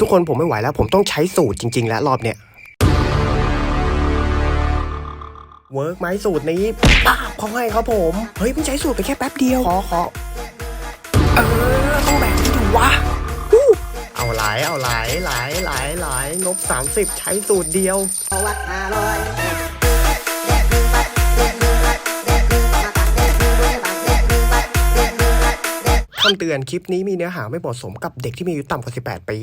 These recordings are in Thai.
ทุกคนผมไม่ไหวแล้ว ผมต้องใช้สูตรจริง ๆ แล้วรอบเนี้ยเวิร์กไหมสูตรนี้ป้าบเขาให้ครับผม เฮ้ยมันใช้สูตรไปแค่แป๊บเดียว ขอขอเออต้องแบบนี้ดูวะอู้เอาหลายเอาหลายหลายหลายหลายงบ 30 ใช้สูตรเดียววัดห้าร้อยคำเตือนคลิปนี้มีเนื้อหาไม่เหมาะสมกับเด็กที่มีอายุต่ำกว่า 18 ปี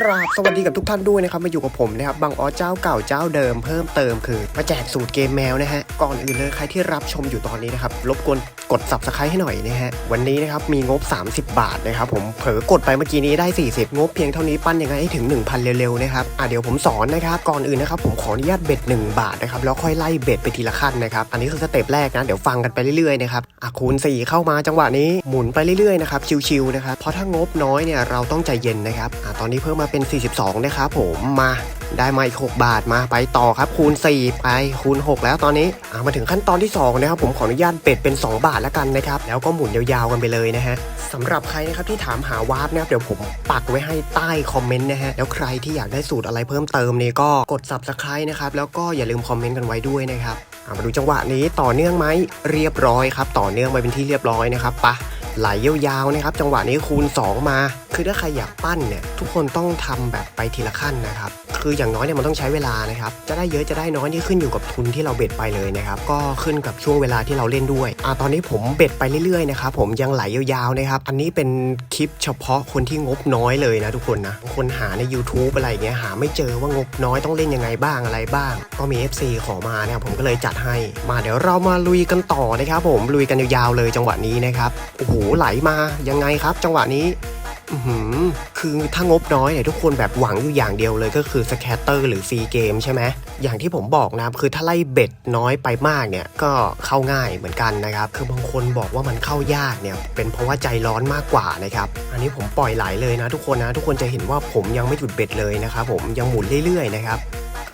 กราบสวัสดีกับทุกท่านด้วยนะครับมาอยู่กับผมนะครับบางออสเจ้าเก่าเจ้าเดิมเพิ่มเติมคือ มาแจกสูตรเกมแมวนะฮะก่อนอื่นเลยใครที่รับชมอยู่ตอนนี้นะครับรบกวน กด subscribe ให้หน่อยนะฮะ วันนี้นะครับมีงบ 30 บาทนะครับผมเผลอกดไปเมื่อกี้นี้ได้ 40 งบเพียงเท่านี้ปั้นยังไงให้ถึง 1,000 เร็วๆนะครับอะเดี๋ยวผมสอนนะครับก่อนอื่นนะครับผมขออนุญาตเบ็ด 1 บาทนะครับแล้วค่อยไล่เบ็ดไปทีละขั้นนะครับอันนี้คือสเต็ปแรกนะเดี๋ยวฟังกันไปเรื่อยๆนะครับอะคูณ 4 เข้ามาจังหวะนี้หมุนไปเรื่อยๆนะครับชิวๆนะครับเพราะถ้างบน้อยเนี่ยเราต้องใจเย็นนะครับอะตอนนี้เพิ่มมาเป็น 42 นะครับผมมา ได้มาอีก 6 บาทมาไปต่อครับ คูณ 4 ไปคูณ 6 แล้วตอนนี้มาถึงขั้นตอนที่ 2 นะครับ ผมขออนุญาตเบ็ดเป็น 2 บาทแล้วกันนะครับ แล้วก็หมุนยาวๆกันไปเลยนะฮะสำหรับใครนะครับที่ถามหาวาร์ปนะครับเดี๋ยวผมปักไว้ให้ใต้คอมเมนต์นะฮะแล้วใครที่อยากได้สูตรอะไรเพิ่มเติมเนี่ยก็กด subscribe นะครับแล้วก็อย่าลืมคอมเมนต์กันไว้ด้วยนะครับมาดูจังหวะนี้ต่อเนื่องไหมเรียบร้อยครับ ต่อเนื่องไปเป็นที่เรียบร้อยนะครับปะไหลยาวๆนะครับ จังหวะนี้คูณ 2 มา คือถ้าใครอยากปั้นเนี่ยทุกคนต้องทำแบบไปทีละขั้นนะครับ คืออย่างน้อยเนี่ยมันต้องใช้เวลานะครับ จะได้เยอะจะได้น้อยนี่ขึ้นอยู่กับทุนที่เราเบ็ดไปเลยนะครับ ก็ขึ้นกับช่วงเวลาที่เราเล่นด้วยอ่าตอนนี้ผมเบ็ดไปเรื่อยๆนะครับผมยังไหลยาวๆนะครับ อันนี้เป็นคลิปเฉพาะคนที่งบน้อยเลยนะทุกคนนะคนหาใน YouTube อะไรเงี้ยหาไม่เจอว่างบน้อยต้องเล่นยังไงบ้างอะไรบ้าง ก็มี FC ขอมานะครับผมก็เลยจัดให้มาเดี๋ยวเรามาลุยกันต่อนะครับผมลุยกันยาวๆเลยจังหวะนี้นะครับโอ้โหไหลมายังไงครับ จังหวะนี้ คือถ้างบน้อยเนี่ยทุกคนแบบหวังอยู่อย่างเดียวเลยก็คือสแคตเตอร์หรือฟรีเกมใช่ไหมอย่างที่ผมบอกนะคือถ้าไล่เบ็ดน้อยไปมากเนี่ยก็เข้าง่ายเหมือนกันนะครับ คือบางคนบอกว่ามันเข้ายากเนี่ยเป็นเพราะว่าใจร้อนมากกว่านะครับ อันนี้ผมปล่อยไหลเลยนะทุกคนนะ ทุกคนจะเห็นว่าผมยังไม่หยุดเบ็ดเลยนะครับผมยังหมุนเรื่อยๆนะครับ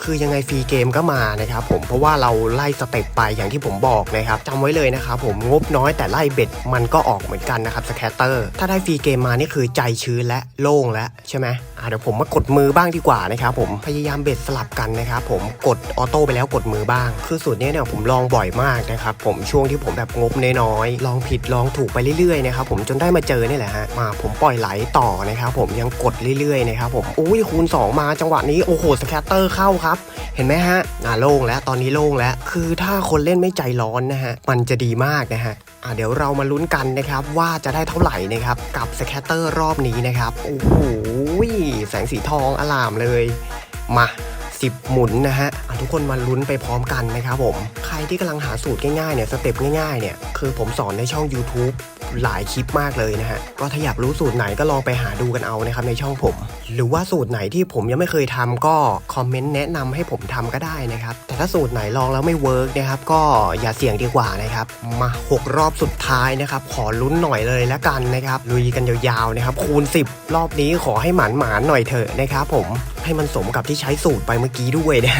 คือยังไงฟรีเกมก็มานะครับผมเพราะว่าเราไล่สเต็ปไปอย่างที่ผมบอกนะครับจำไว้เลยนะครับผมงบน้อยแต่ไล่เบ็ดมันก็ออกเหมือนกันนะครับสแคตเตอร์ถ้าได้ฟรีเกมมานี่คือใจชื้นและโล่งแล้วใช่ไหมอะเดี๋ยวผมมากดมือบ้างดีกว่านะครับผมพยายามเบ็ดสลับกันนะครับผมกดออโต้ไปแล้วกดมือบ้าง คือสูตรนี้เนี่ยผมลองบ่อยมากนะครับผมช่วงที่ผมแบบงบน้อยๆลองผิดลองถูกไปเรื่อยๆนะครับผมจนได้มาเจอนี่แหละฮะมาผมปล่อยไหลต่อนะครับผมยังกดเรื่อยๆนะครับผมอุ้ยคูณ 2 มาจังหวะนี้โอ้โหสแคตเตอร์เข้าครับเห็นไหมฮะอ่าโล่งแล้วตอนนี้โล่งแล้ว คือถ้าคนเล่นไม่ใจร้อนนะฮะ มันจะดีมากนะฮะอ่าเดี๋ยวเรามาลุ้นกันนะครับ ว่าจะได้เท่าไหร่นะครับ กับสแคตเตอร์รอบนี้นะครับ โอ้โหแสงสีทองอลามเลย มา 10 หมุนนะฮะทุกคนมาลุ้นไปพร้อมกันนะครับผม ใครที่กำลังหาสูตรง่ายๆเนี่ยสเต็ปง่ายๆเนี่ยคือผมสอนในช่อง YouTube หลายคลิปมากเลยนะฮะ ก็ถ้าอยากรู้สูตรไหนก็ลองไปหาดูกันเอานะครับในช่องผม หรือว่าสูตรไหนที่ผมยังไม่เคยทำก็คอมเมนต์แนะนำให้ผมทำก็ได้นะครับ แต่ถ้าสูตรไหนลองแล้วไม่เวิร์กนะครับก็อย่าเสี่ยงดีกว่านะครับ มา 6 รอบสุดท้ายนะครับ ขอลุ้นหน่อยเลยแล้วกันนะครับลุยกันยาวๆนะครับคูณ 10 รอบนี้ขอให้หมานหมานๆหน่อยเถอะนะครับผม ให้มันสมกับที่ใช้สูตรไปเมื่อกี้ด้วยนะ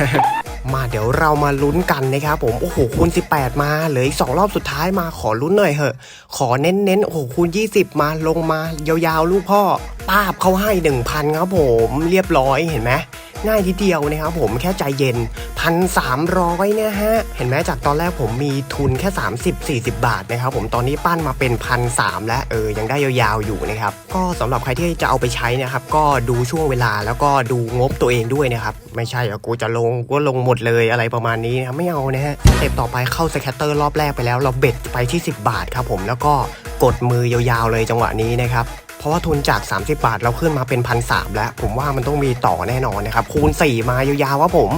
มาเดี๋ยวเรามาลุ้นกันนะครับผมโอ้โหคูณ 18 มาเหลืออีกสองรอบสุดท้ายมาขอลุ้นหน่อยเถอะ ขอเน้นๆโอ้โหคูณ 20 มาลงมายาวๆ ลูกพ่อป้าบเขาให้ 1,000 ครับผมเรียบร้อยเห็นไหมง่ายทีเดียวนะครับผมแค่ใจเย็นพันสามร้อยนะฮะ เห็นไหมจากตอนแรกผมมีทุนแค่ 30-40 บาทนะครับผมตอนนี้ปั้นมาเป็นพันสามแล้วเออยังได้ยาวๆอยู่นะครับ ก็สำหรับใครที่จะเอาไปใช้นะครับ ก็ดูช่วงเวลาแล้วก็ดูงบตัวเองด้วยนะครับ ไม่ใช่กูจะลงก็ลงหมดเลยอะไรประมาณนี้นะไม่เอานะฮะสเต็ปต่อไปเข้าสแคตเตอร์รอบแรกไปแล้ว เราเบ็ดไปที่ 10 บาทครับผมแล้วก็กดมือยาวๆเลยจังหวะนี้นะครับเพราะว่าทุนจาก 30 บาทเราขึ้นมาเป็นพันสแล้ว ผมว่ามันต้องมีต่อแน่นอนนะครับคูณ 4 มายาวๆว่าผม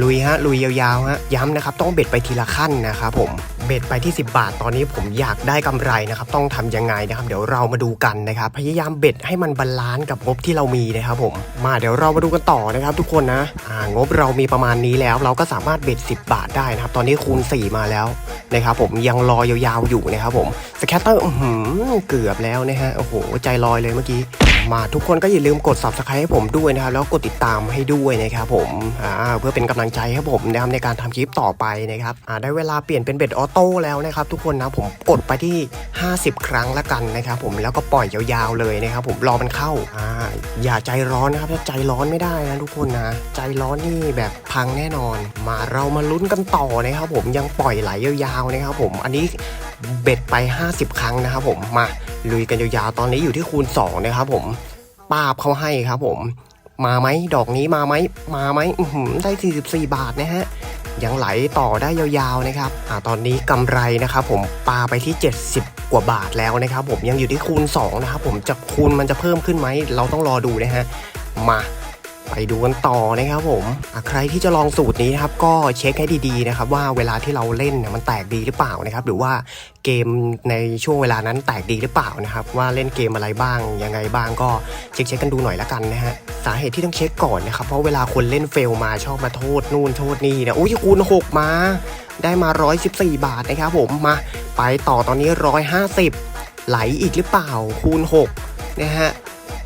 ลุยฮะลุยยาวๆฮะย้ำนะครับต้องเบ็ดไปทีละขั้นนะครับผมเบ็ดไปที่ 10 บาท ตอนนี้ผมอยากได้กำไรนะครับต้องทำยังไงนะครับ เดี๋ยวเรามาดูกันนะครับ พยายามเบ็ดให้มันบาลานซ์กับงบที่เรามีนะครับผมมาเดี๋ยวเรามาดูกันต่อนะครับทุกคนนะอ่างบเรามีประมาณนี้แล้ว เราก็สามารถเบ็ด 10 บาทได้นะครับ ตอนนี้คูณ 4 มาแล้ว นะครับผมยังรอยาวๆอยู่นะครับผมสแคตเตอร์อื้อหือเกือบแล้วนะฮะโอ้โหใจลอยเลยเมื่อกี้มาทุกคนก็อย่าลืมกด subscribe ให้ผมด้วยนะครับแล้วกดติดตามให้ด้วยนะครับผมอ่าเพื่อเป็นกำลังใจให้ผมนะครับในการทำคลิปต่อไปนะครับอ่าได้เวลาเปลี่ยนเป็นเบ็ดออโต้แล้วนะครับทุกคนนะผมกดไปที่ 50 ครั้งละกันนะครับผมแล้วก็ปล่อยยาวๆเลยนะครับผมรอมันเข้าอ่าอย่าใจร้อนนะครับถ้าใจร้อนไม่ได้นะทุกคนนะใจร้อนนี่แบบพังแน่นอน มาเรามาลุ้นกันต่อนะครับผมยังปล่อยไหลยาวๆนะครับผมอันนี้เบ็ดไป 50 ครั้งนะครับผมมาลุยกันยาวๆตอนนี้อยู่ที่คูณ 2 นะครับผมปาบเขาให้ครับผม มาไหมดอกนี้มาไหมมาไหมได้ 44 บาทนะฮะยังไหลต่อได้ยาวๆนะครับอ่าตอนนี้กำไรนะครับผมปาไปที่ 70 กว่าบาทแล้วนะครับผมยังอยู่ที่คูณ 2 นะครับผมจะคูณมันจะเพิ่มขึ้นไหมเราต้องรอดูนะฮะมา ไปดูกันต่อนะครับผมใครที่จะลองสูตรนี้นะครับก็เช็คให้ดีๆนะครับว่าเวลาที่เราเล่นเนี่ยมันแตกดีหรือเปล่านะครับหรือว่าเกมในช่วงเวลานั้นแตกดีหรือเปล่านะครับว่าเล่นเกมอะไรบ้างยังไงบ้างก็เช็คเช็คกันดูหน่อยละกันนะฮะสาเหตุที่ต้องเช็คก่อนนะครับเพราะเวลาคนเล่นเฟลมาชอบมาโทษนู่นโทษนี่นะอุ้ยคูณ6มา ได้มา 114 บาทนะครับผมมาไปต่อตอนนี้ 150 ไหลอีกหรือเปล่าคูณ6นะฮะ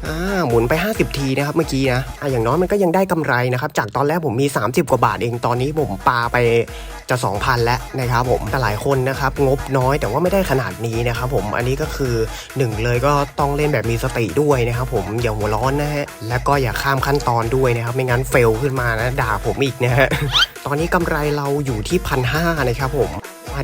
อ่าหมุนไป 50 ทีนะครับเมื่อกี้นะอะอย่างน้อยมันก็ยังได้กำไรนะครับ จากตอนแรกผมมี 30 กว่าบาทเองตอนนี้ผมปาไปจะ 2,000 แล้วนะครับผมแต่หลายคนนะครับงบน้อยแต่ว่าไม่ได้ขนาดนี้นะครับผมอันนี้ก็คือหนึ่งเลยก็ต้องเล่นแบบมีสติด้วยนะครับผมอย่าหัวร้อนนะฮะและก็อย่าข้ามขั้นตอนด้วยนะครับไม่งั้นเฟลขึ้นมานะด่าผมอีกนะฮะตอนนี้กำไรเราอยู่ที่พันห้านะครับผม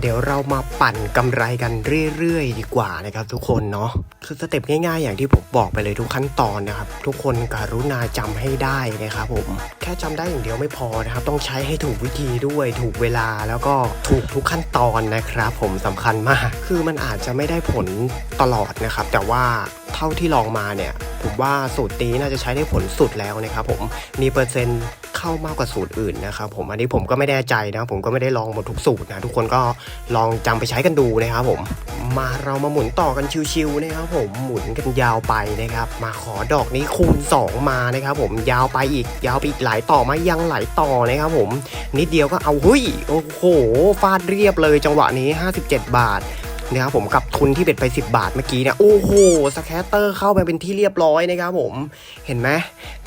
เดี๋ยวเรามาปั่นกำไรกันเรื่อยๆ ดีกว่านะครับทุกคนเนาะคือสเต็ปง่ายๆ อย่างที่ผมบอกไปเลยทุกขั้นตอนนะครับ ทุกคนกรุณาจำให้ได้นะครับผมแค่จำได้อย่างเดียวไม่พอนะครับ ต้องใช้ให้ถูกวิธีด้วยถูกเวลาแล้วก็ถูกทุกขั้นตอนนะครับ ผมสำคัญมาก คือมันอาจจะไม่ได้ผลตลอดนะครับ แต่ว่า เท่าที่ลองมาเนี่ย ผมว่าสูตรนี้น่าจะใช้ได้ผลสุดแล้วนะครับผมมีเปอร์เซ็นต์เข้ามากกว่าสูตรอื่นนะครับผมอันนี้ผมก็ไม่แน่ใจนะ ผมก็ไม่ได้ลองหมดทุกสูตรนะทุกคนก็ลองจำไปใช้กันดูนะครับผมมาเรามาหมุนต่อกันชิวๆนะครับผมหมุนกันยาวไปนะครับ มาขอดอกนี้คูณ 2 มานะครับผมยาวไปอีกยาวไปอีกหลายต่อมายังหลายต่อนะครับผมนิดเดียวก็เอาหุ้ยโอ้โหฟาดเรียบเลยจังหวะนี้ 57 บาท นะครับผมกับทุนที่เบ็ดไป 10 บาทเมื่อกี้เนี่ยโอ้โหสแคตเตอร์เข้าไปเป็นที่เรียบร้อยนะครับผมเห็นไหม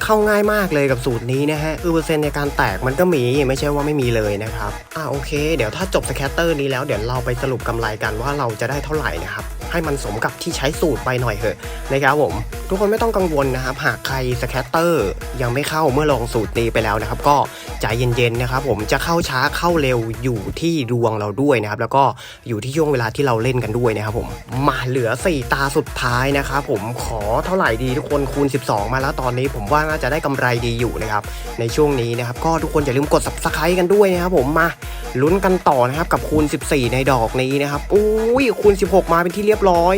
เข้าง่ายมากเลยกับสูตรนี้นะฮะคือเปอร์เซ็นต์ในการแตกมันก็มีไม่ใช่ว่าไม่มีเลยนะครับอ่าโอเค เดี๋ยวถ้าจบสแคตเตอร์นี้แล้วเดี๋ยวเราไปสรุปกำไรกันว่าเราจะได้เท่าไหร่นะครับ ให้มันสมกับที่ใช้สูตรไปหน่อยเถอะนะครับผมทุกคนไม่ต้องกังวลนะครับหากใครสแคตเตอร์ยังไม่เข้าเมื่อลองสูตรนี้ไปแล้วนะครับ ก็ใจเย็นๆนะครับผมจะเข้าช้าเข้าเร็วอยู่ที่ดวงเราด้วยนะครับ แล้วก็อยู่ที่ช่วงเวลาที่เราเล่นกันด้วยนะครับผมมาเหลือ 4 ตาสุดท้ายนะครับผมขอเท่าไหร่ดีทุกคนคูณ 12 มาแล้วตอนนี้ผมว่าน่าจะได้กำไรดีอยู่นะครับในช่วงนี้นะครับก็ทุกคนอย่าลืมกด subscribe กันด้วยนะครับผมมาลุ้นกันต่อนะครับกับคูณ 14 ในดอกนี้นะครับอุ้ยคูณ 16 มาเป็นที่เรียบร้อย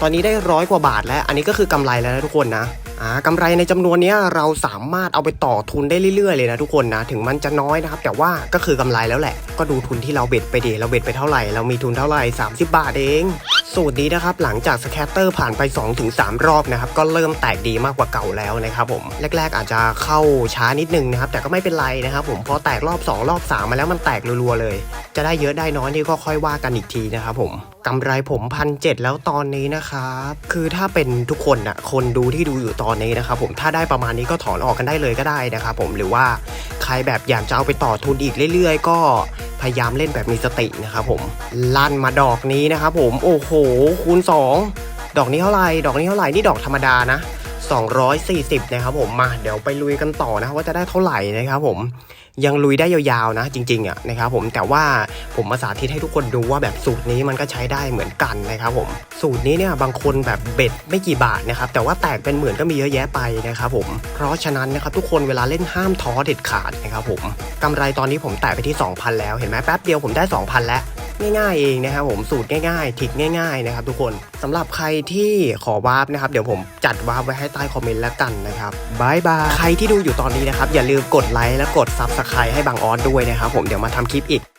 ตอนนี้ได้ร้อยกว่าบาทแล้ว อันนี้ก็คือกำไรแล้วนะทุกคนนะอ่ากำไรในจำนวนนี้เราสามารถเอาไปต่อทุนได้เรื่อยๆเลยนะทุกคนนะ ถึงมันจะน้อยนะครับ แต่ว่าก็คือกำไรแล้วแหละ ก็ดูทุนที่เราเบ็ดไปดีเราเบ็ดไปเท่าไหร่ เรามีทุนเท่าไหร่ 30 บาทเองสูตรนี้นะครับหลังจากสแคตเตอร์ผ่านไป 2-3 รอบนะครับก็เริ่มแตกดีมากกว่าเก่าแล้วนะครับผมแรก ๆ อาจจะเข้าช้านิดนึงนะครับแต่ก็ไม่เป็นไรนะครับผมพอแตกรอบ 2 รอบ 3 มาแล้วมันแตกรัวๆเลย จะได้เยอะได้น้อยนี่ก็ค่อยว่ากันอีกทีนะครับผมกำไรผมพันเแล้วตอนนี้นะครับคือถ้าเป็นทุกคนนะคนดูที่ดูอยู่ตอนนี้นะครับผมถ้าได้ประมาณนี้ก็ถอนออกกันได้เลยก็ได้นะครับผมหรือว่าใครแบบอยากจะเอาไปต่อทุนอีกเรื่อยๆ ก็พยายามเล่นแบบมีสตินะครับผมลั่นมาดอกนี้นะครับผมโอ้โหคูณ 2 ดอกนี้เท่าไหร่ดอกนี้เท่าไหร่นี่ดอกธรรมดานะ 240 นะครับผมมาเดี๋ยวไปลุยกันต่อนะว่าจะได้เท่าไหร่นะครับผมยังลุยได้ยาวๆนะจริงๆอะนะครับผมแต่ว่าผมมาสาธิตให้ทุกคนดูว่าแบบสูตรนี้มันก็ใช้ได้เหมือนกันนะครับผมสูตรนี้เนี่ยบางคนแบบเบ็ดไม่กี่บาทนะครับแต่ว่าแตกเป็นหมื่นก็มีเยอะแยะไปนะครับผมเพราะฉะนั้นนะครับทุกคนเวลาเล่นห้ามท้อเด็ดขาดนะครับผมกำไรตอนนี้ผมแตะไปที่ 2,000 แล้วเห็นไหมแป๊บเดียวผมได้ 2,000 แล้ว ง่ายๆเองนะครับผมสูตรง่ายๆทิกง่าย ๆนะครับ ทุกคนสำหรับใครที่ขอวาร์ปนะครับเดี๋ยวผมจัดวาร์ปไว้ให้ใต้คอมเมนต์แล้วกันนะครับบายบายใครที่ดูอยู่ตอนนี้นะครับอย่าลืมกดไลค์และกดซับสไครต์ให้บางออสด้วยนะครับผมเดี๋ยวมาทำคลิปอีก